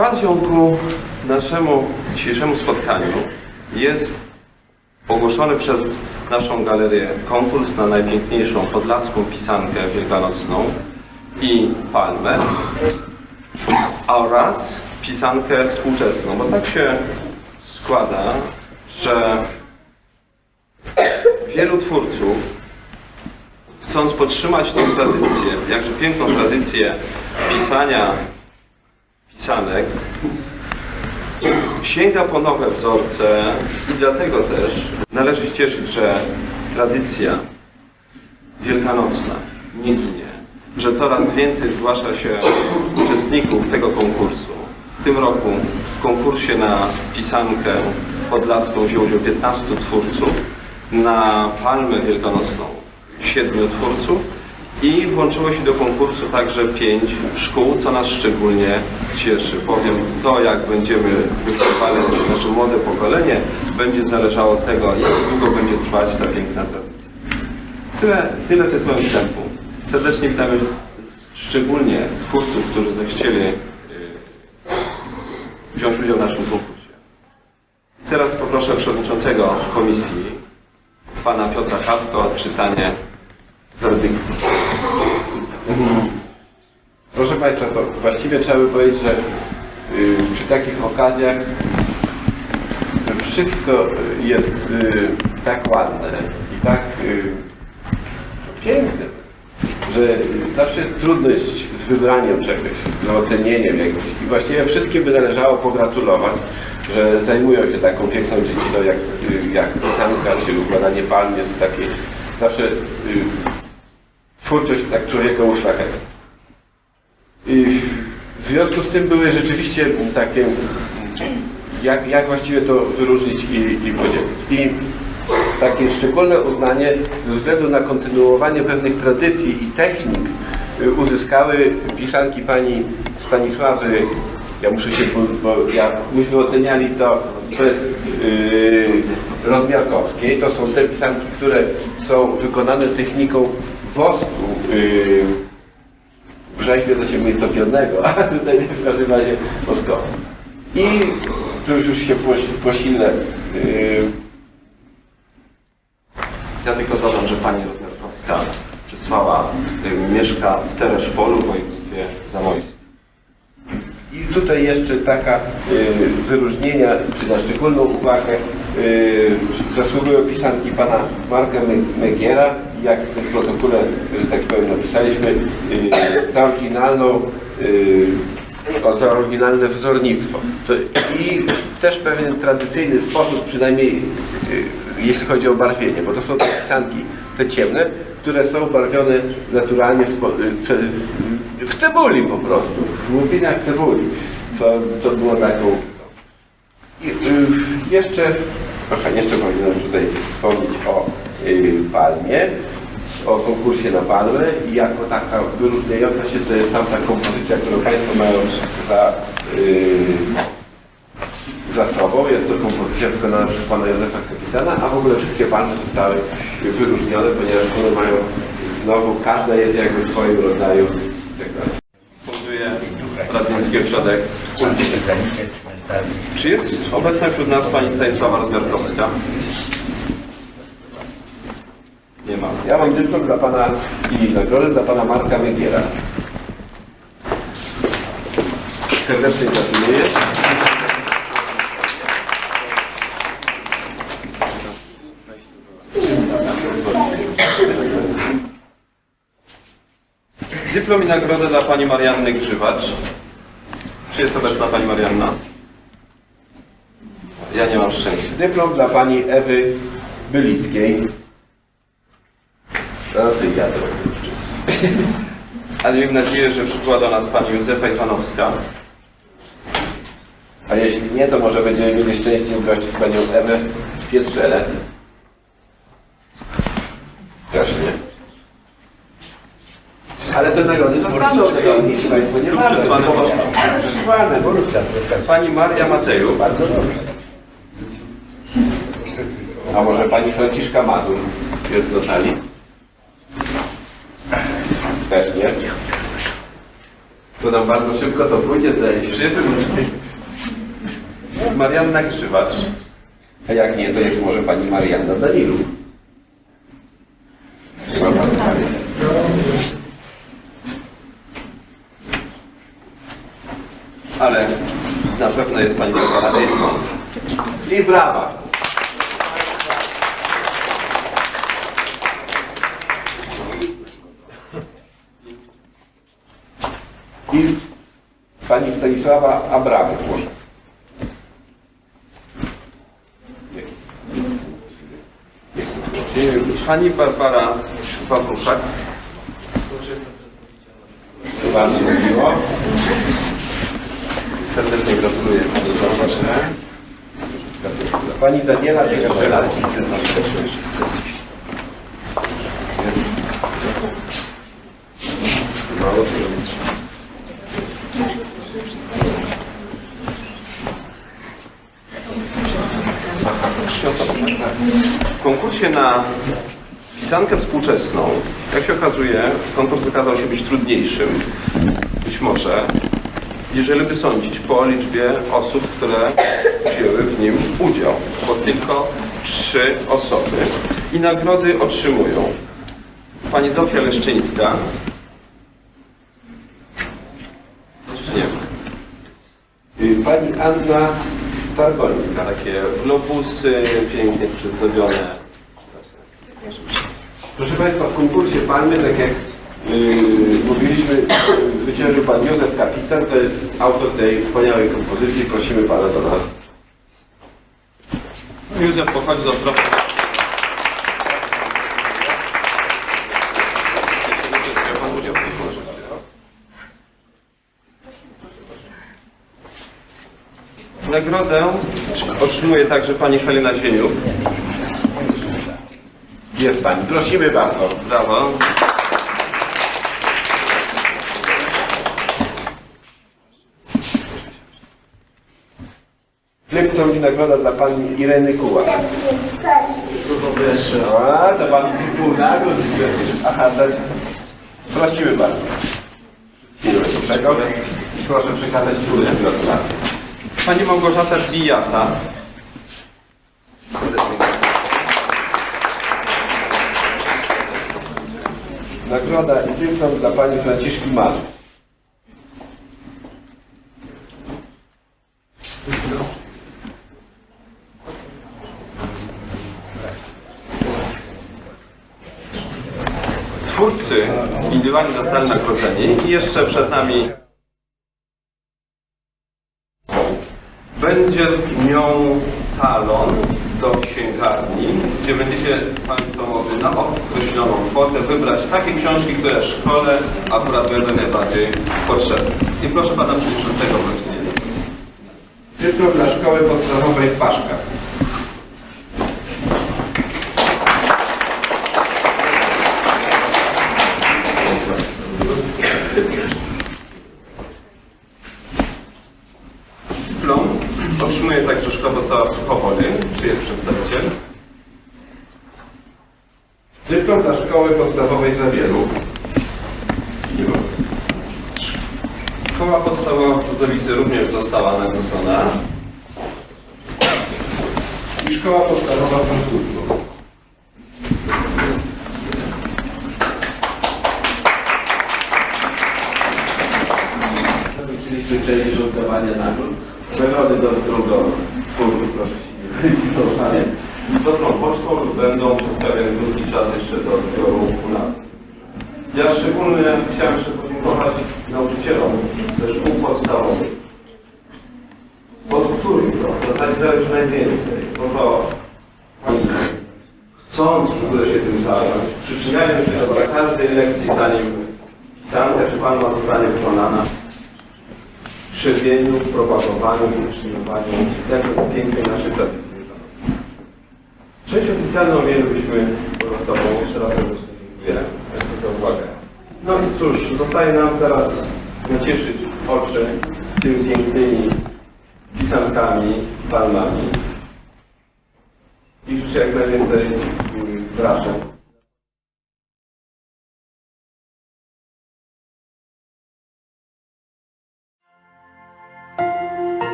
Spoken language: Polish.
Okazją ku naszemu dzisiejszemu spotkaniu jest ogłoszony przez naszą galerię konkurs na najpiękniejszą podlaską pisankę wielkanocną i palmę oraz pisankę współczesną, bo tak się składa, że wielu twórców chcąc podtrzymać tą tradycję, jakże piękną tradycję pisania pisanek, sięga po nowe wzorce i dlatego też należy się cieszyć, że tradycja wielkanocna nie ginie, że coraz więcej zgłasza się uczestników tego konkursu. W tym roku w konkursie na pisankę podlaską wzięło udział 15 twórców, na palmę wielkanocną 7 twórców i włączyło się do konkursu także 5 szkół, co nas szczególnie cieszy. Powiem, to jak będziemy wychowywali nasze młode pokolenie, będzie zależało od tego, jak długo będzie trwać ta piękna tradycja. Tyle, tyle tytułem wstępu. Serdecznie witamy szczególnie twórców, którzy zechcieli y, wziąć udział w naszym konkursie. Teraz poproszę przewodniczącego komisji, pana Piotra Kapko, o odczytanie werdyktu. Proszę Państwa, to właściwie trzeba by powiedzieć, że y, przy takich okazjach wszystko jest y, tak ładne i tak y, piękne, że zawsze jest trudność z wybraniem czegoś, z ocenieniem jakoś. I właściwie wszystkim by należało pogratulować, że zajmują się taką piękną dziedziną jak, jak pisanka czy układanie palm. Jest takie zawsze twórczość tak człowieka uszlachetnia. I w związku z tym były rzeczywiście takie, jak, jak właściwie to wyróżnić i, i podzielić. I takie szczególne uznanie ze względu na kontynuowanie pewnych tradycji i technik y, uzyskały pisanki pani Stanisławy, ja muszę się, bo, bo ja, myśmy oceniali to, jest yy, rozmiarkowskiej, to są te pisanki, które są wykonane techniką wosku, yy, w rzeźbie się mówi topionego, a tutaj w każdym razie woskowy. I tu już się posi- posile yy, Ja tylko dodam, że pani Rozmiarkowska przysłała, y, mieszka w Tereszpolu w województwie zamojskim. I tutaj jeszcze taka y, wyróżnienia, czy na szczególną uwagę zasługują pisanki pana Marka Me- Megiera. Jak w tym protokole, że tak powiem, napisaliśmy, y, za oryginalną y, o, za oryginalne wzornictwo. To, I też pewien tradycyjny sposób, przynajmniej jeśli chodzi o barwienie, bo to są te pisanki, te ciemne, które są barwione naturalnie w, w cebuli po prostu, w łupinach cebuli, co, co było taką... I, y, jeszcze, trochę jeszcze powinienem tutaj wspomnieć o y, palmie, o konkursie na palmę i jako taka wyróżniająca się to jest tamta kompozycja, którą Państwo mają za, y, za sobą. Jest to kompozycja wykonana przez Pana Józefa Kapitana, a w ogóle wszystkie palmy zostały wyróżnione, ponieważ one mają znowu, każda jest jakby w swoim rodzaju i tak dalej. Funduje Radzyński Ośrodek. Czy jest obecna wśród nas pani Stanisława Rozmiarkowska? Nie ma. Ja mam dyplom dla Pana i nagrodę dla Pana Marka Megiera. Serdecznie gratuluję. Dyplom i nagrodę dla pani Marianny Grzywacz. Czy jest obecna pani Marianna? Ja nie mam szczęścia. Dyplom dla Pani Ewy Bylickiej. Teraz ja to Ale miejmy nadzieję, że przybyła do nas pani Józefa Iwanowska. A jeśli nie, to może będziemy mieli szczęście gościć Panią Ewę Pietrzelę. Też nie. Ale te nagrody zostaną tego, nic Państwo nie ma. bo Pani Maria Mateju. Bardzo dobrze. A może pani Franciszka Mazur jest do sali? Też nie. To nam bardzo szybko to pójdzie, zdaje się. Jest Marianna Grzywacz. A jak nie, to jest może pani Marianna Danilu. Ale na pewno jest pani Barbara Dysmont. I brawa. I pani Stanisława może. Pani Barbara Wawruszak. Bardzo miło. Serdecznie gratuluję pani Barbarze. Pani Daniela Biegawelacji. Mało Konkursie na pisankę współczesną, jak się okazuje, konkurs okazał się być trudniejszym. Być może, jeżeli by sądzić po liczbie osób, które wzięły w nim udział, bo tylko trzy osoby i nagrody otrzymują pani Zofia Leszczyńska, czy nie Pani Anna Targońska. Takie globusy pięknie przyzdobione. Proszę Państwa, w konkursie Palmy, tak jak yy, mówiliśmy, zwyciężył Pan Józef Kapitan, to jest autor tej wspaniałej kompozycji. Prosimy Pana do nas. Józef pochodzi z Ostrowa. Nagrodę otrzymuje także pani Helena Zieniuk. Jest Pani, prosimy bardzo. Brawo. Klepton i nagroda dla Pani Ireny Kuła. A, to Pan pół nagród. Aha, tak. Prosimy bardzo. Proszę przekazać gratulacje. Pani Małgorzata Bijata. Nagroda i dyplom dla Pani Franciszki Mal. Twórcy indywidualnie zostali nagrodzeni i jeszcze przed nami będzie miał talon do księgarni, gdzie będziecie Państwo na określoną kwotę wybrać takie książki, które szkole akurat będą najbardziej potrzebne. I proszę Pana Przewodniczącego o wręczenie. Dyplom dla Szkoły Podstawowej w Paszkach. Dyplom otrzymuje także Szkoła Podstawowa w Suchowoli, czy jest przedstawiciel. Dyplom dla Szkoły Podstawowej ma. Szkoła podstawowa w Brzuzowicy również została nagrodzona. I Szkoła Podstawowa w Frankfurtu. Zakończyliśmy część rozdawania nagród. Nagrody do drugiego twórców, proszę się nie proszę. Dobrą pocztą będą przez pewien krótki czas jeszcze do odbioru nas. Ja szczególnie chciałem jeszcze podziękować nauczycielom ze szkół podstawowych, od których to w zasadzie zależy najwięcej, bo to chcąc w ogóle się tym zająć, przyczyniają się do każdej lekcji, zanim pisanka czy panna zostanie wykonana, krzewieniu, propagowaniu, utrzymywaniu tego pięknej naszej tradycji. Część oficjalną mielibyśmy poza sobą. Jeszcze raz serdecznie dziękuję Państwu za uwagę. No i cóż, zostaje nam teraz nacieszyć oczy tymi pięknymi pisankami, palmami i życzę jak najwięcej mm, wrażeń.